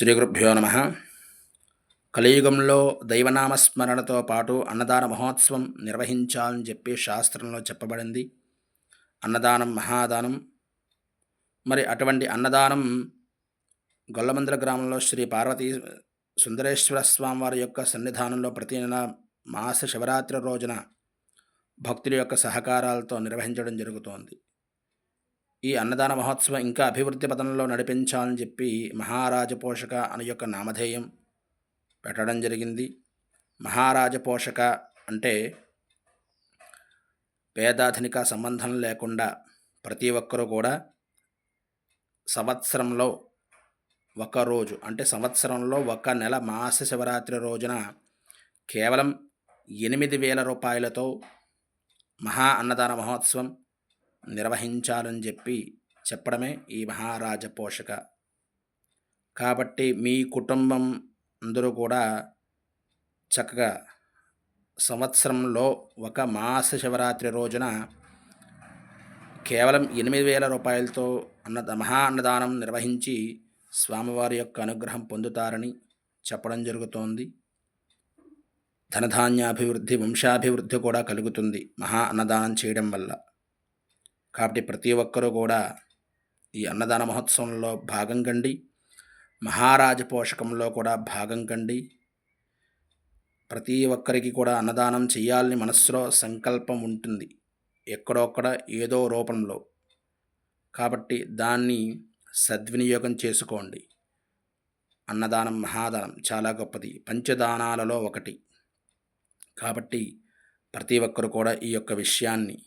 శ్రీ గురుభ్యో నమ. కలియుగంలో దైవనామస్మరణతో పాటు అన్నదాన మహోత్సవం నిర్వహించాలని చెప్పి శాస్త్రంలో చెప్పబడింది. అన్నదానం మహాదానం. మరి అటువంటి అన్నదానం గొల్లమందల గ్రామంలో శ్రీ పార్వతీ సుందరేశ్వర స్వామివారి యొక్క సన్నిధానంలో ప్రతి నెల మాస శివరాత్రి రోజున భక్తుల యొక్క సహకారాలతో నిర్వహించడం జరుగుతోంది. ఈ అన్నదాన మహోత్సవం ఇంకా అభివృద్ధి పథంలో నడిపించాలని చెప్పి మహారాజ పోషక అనే యొక్క నామధేయం పెట్టడం జరిగింది. మహారాజ పోషక అంటే పేదాధనిక సంబంధం లేకుండా ప్రతి ఒక్కరూ కూడా సంవత్సరంలో ఒక రోజు అంటే సంవత్సరంలో ఒక నెల మాస శివరాత్రి రోజున కేవలం ఎనిమిది వేల రూపాయలతో మహా అన్నదాన మహోత్సవం నిర్వహించాలని చెప్పి చెప్పడమే ఈ మహారాజ పోషక. కాబట్టి మీ కుటుంబం అందరూ కూడా చక్కగా సంవత్సరంలో ఒక మాస శివరాత్రి రోజున కేవలం ఎనిమిది వేల రూపాయలతో అన్న మహా అన్నదానం నిర్వహించి స్వామివారి యొక్క అనుగ్రహం పొందుతారని చెప్పడం జరుగుతోంది. ధనధాన్యాభివృద్ధి వంశాభివృద్ధి కూడా కలుగుతుంది మహా అన్నదానం చేయడం వల్ల. కాబట్టి ప్రతి ఒక్కరూ కూడా ఈ అన్నదాన మహోత్సవంలో భాగం కండి. మహారాజ పోషకంలో కూడా భాగం కండి. ప్రతి ఒక్కరికి కూడా అన్నదానం చేయాలని మనస్సులో సంకల్పం ఉంటుంది. ఎక్కడొక్కడ ఏదో రూపంలో. కాబట్టి దాన్ని సద్వినియోగం చేసుకోండి. అన్నదానం మహాదానం చాలా గొప్పది. పంచదానాలలో ఒకటి. కాబట్టి ప్రతి ఒక్కరు కూడా ఈ యొక్క విషయాన్ని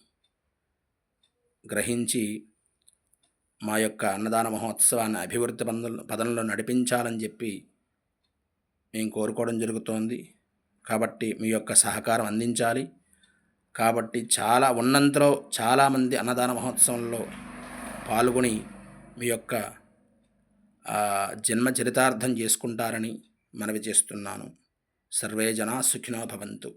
గ్రహించి మా యొక్క అన్నదాన మహోత్సవాన్ని అభివృద్ధి పదంలో పదంలో నడిపించాలని చెప్పి మేము కోరుకోవడం జరుగుతోంది. కాబట్టి మీ యొక్క సహకారం అందించాలి. కాబట్టి చాలా ఉన్నంతలో చాలామంది అన్నదాన మహోత్సవంలో పాల్గొని మీ యొక్క జన్మ చరితార్థం చేసుకుంటారని మనవి చేస్తున్నాను. సర్వే జనా సుఖినో భవంతు.